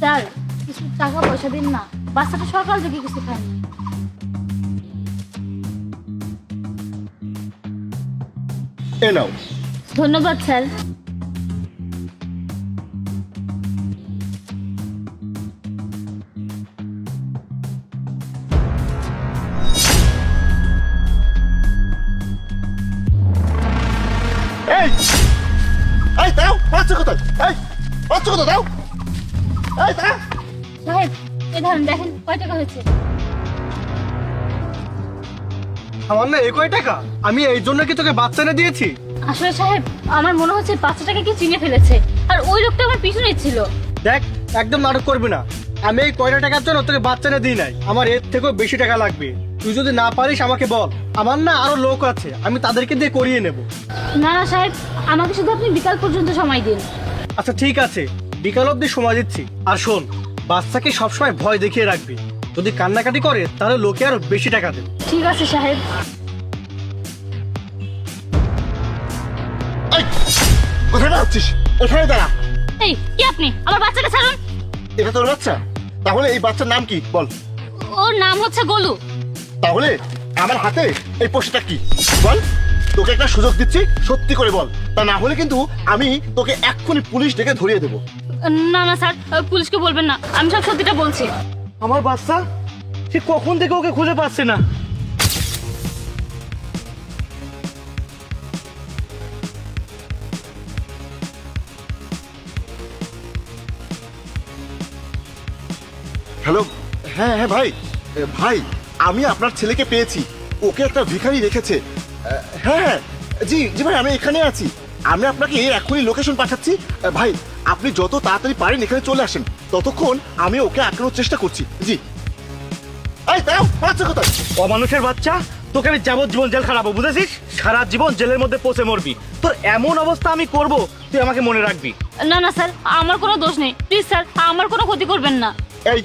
Sir কিছু টাকা পয়সা দিন না। বাচ্চাটা সকাল থেকে কিছু খায়নি। এ নাও। ধন্যবাদ স্যার। এই! এই দাও বাচ্চা কোথায়? এই বাচ্চা কোথায়? দাও। ধরেন দেখেন কয় টাকা হয়েছে? আমার না একই টাকা? আমি এই জন্য কি তোকে বাচ্চা এনে দিয়েছি? আসলে সাহেব আমার মনে হচ্ছে বাচ্চাটাকে কি চিনে ফেলেছে। আর ওই লোকটা আমার পিছনে ছিল। দেখ একদম নাটক করবি না। আমি এই কয়টা টাকার জন্য তোকে বাচ্চা এনে দিই নাই। আমার এর থেকেও বেশি টাকা লাগবে। তুই যদি না পারিস আমাকে বল। আমার না আরও লোক আছে। আমি তাদেরকে দিয়ে করিয়ে নেব। না না সাহেব আমাকে শুধু আপনি বিকাল পর্যন্ত সময় দিন। আচ্ছা ঠিক আছে। বিকাল অব্দি সময় দিচ্ছি। আর শোন বাচ্চাকে সবসময় ভয় দেখিয়ে রাখবি। যদি কান্নাকাটি করে তাহলে লোকে আরও বেশি টাকা দেবে। ঠিক আছে সাহেব। কোথায় যাচ্ছিস এখানে দাঁড়া। এই কি আপনি? আমার বাচ্চাকে ছাড়ুন। এটা তোর বাচ্চা? তাহলে এই বাচ্চার নাম কি? বল। ওর নাম হচ্ছে গোলু। তাহলে আমার হাতে এই পোস্টটা কি? বল তোকে একটা সুযোগ দিচ্ছি সত্যি করে বল। তা না হলে কিন্তু আমি তোকে এক্ষুনি পুলিশ ডেকে ধরিয়ে দেবো। না না স্যার পুলিশকে বলবেন না। আমি সব সত্যিটা বলছি। আমার বাচ্চা? সে কখন থেকে ওকে খুঁজে পাচ্ছে না? হ্যালো? হ্যাঁ হ্যাঁ ভাই। ভাই আমি আপনার ছেলেকে পেয়েছি। ওকে একটা ভিখারি রেখেছে। হ্যাঁ হ্যাঁ। জি জি ভাই আমি এখানে আছি। আমি আপনাকে এখনই লোকেশন পাঠাচ্ছি। ভাই আপনি যত তাড়াতাড়ি পারেন এখানে চলে আসেন। ততক্ষণ আমি ওকে আটকানোর চেষ্টা করছি। জি। এই দাও বাচ্চা কোথায়? অমানুষের বাচ্চা তোকে আমি যাবজ্জীবন জেল খারাপ বুঝেছিস? সারা জীবন জেলের মধ্যে পচে মরবি। তোর এমন অবস্থা আমি করব তুই আমাকে মনে রাখবি। না না স্যার আমার কোনো দোষ নেই। প্লিজ স্যার আমার কোনো ক্ষতি করবেন না। এই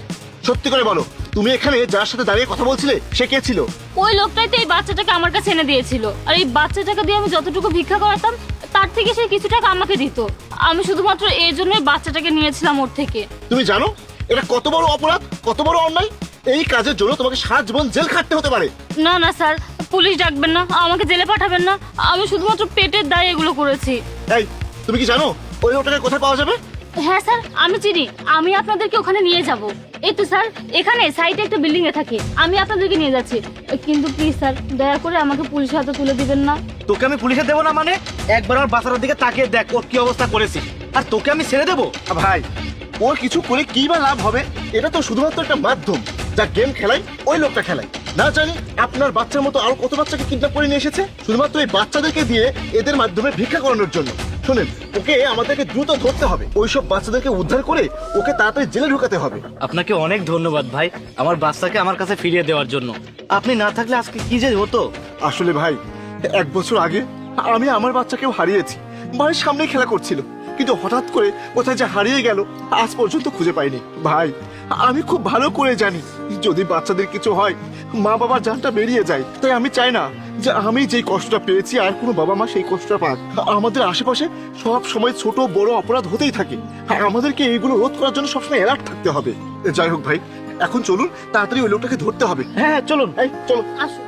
সত্যি করে বলো তুমি এখানে যার সাথে দাঁড়িয়ে কথা বলছিলে সে কে ছিল? ওই লোকটাই তো এই বাচ্চাটাকে আমার কাছে এনে দিয়েছিল। আর এই বাচ্চাটাকে দিয়ে আমি যতটুকু ভিক্ষা করাতাম তার থেকে সে কিছু টাকা আমাকে দিত। আমি শুধুমাত্র এই জন্যই বাচ্চাটাকে নিয়েছিলাম ওর থেকে। তুমি জানো এটা কত বড় অপরাধ কত বড় অন্যায়? এই কাজের জন্য তোমাকে সারা জীবন জেল খাটতে হতে পারে। না না স্যার পুলিশ ডাকবেন না আমাকে জেলে পাঠাবেন না। আমি শুধুমাত্র পেটের দায় এগুলো করেছি। এই তুমি কি জানো ওই ওটাকে কোথায় পাওয়া যাবে? হ্যাঁ স্যার, আমি চিনি। আমি আপনাদেরকে ওখানে নিয়ে যাব। এই তো, স্যার, এখানে সাইডে একটা বিল্ডিং এ থাকে। আমি আপনাদেরকে নিয়ে যাচ্ছি। কিন্তু প্লিজ স্যার, দয়া করে আমাকে পুলিশের হাতে তুলে দিবেন না। তোকে আমি পুলিশে দেবো না মানে? একবার আমার বাচ্চাটার দিকে তাকিয়ে দেখ ওর কি অবস্থা করেছি। আর তোকে আমি ছেড়ে দেবো? ভাই, ওর কিছু করে কি বা লাভ হবে, এটা তো শুধুমাত্র একটা মাধ্যম। যা গেম খেলাই, ওই লোকটা খেলায় না জানি আপনার বাচ্চার মতো আরও কত বাচ্চাকে কিডন্যাপ করে নিয়ে এসেছে? শুধুমাত্র এই বাচ্চাদেরকে দিয়ে এদের মাধ্যমে ভিক্ষা করানোর জন্য। শোনেন ওকে আমাদেরকে দ্রুত ধরতে হবে। ওইসব বাচ্চাদেরকে উদ্ধার করে ওকে তাড়াতাড়ি জেলে ঢুকাতে হবে। আপনাকে অনেক ধন্যবাদ ভাই আমার বাচ্চাকে আমার কাছে ফিরিয়ে দেওয়ার জন্য। আপনি না থাকলে আজকে কি যে হতো? আসলে ভাই এক বছর আগে আমি আমার বাচ্চাকেও হারিয়েছি। বাড়ির সামনে খেলা করছিল। কিন্তু হঠাৎ করে কোথায় যে হারিয়ে গেল আজ পর্যন্ত খুঁজে পাইনি। ভাই আমি খুব ভালো করে জানি যদি বাচ্চাদের কিছু হয় মা বাবার জানটা বেরিয়ে যায় তাই আমি চাই না। যে আমি যেই কষ্টটা পেয়েছি আর কোনো বাবা মা সেই কষ্টটা পাক। আমাদের আশেপাশে সব সময় ছোট বড় অপরাধ হতেই থাকে। আর আমাদেরকে এইগুলো রোধ করার জন্য সবসময় অ্যালার্ট থাকতে হবে। যাই হোক ভাই এখন চলুন তাড়াতাড়ি ওই লোকটাকে ধরতে হবে। হ্যাঁ চলুন। এই চলো। আসুন।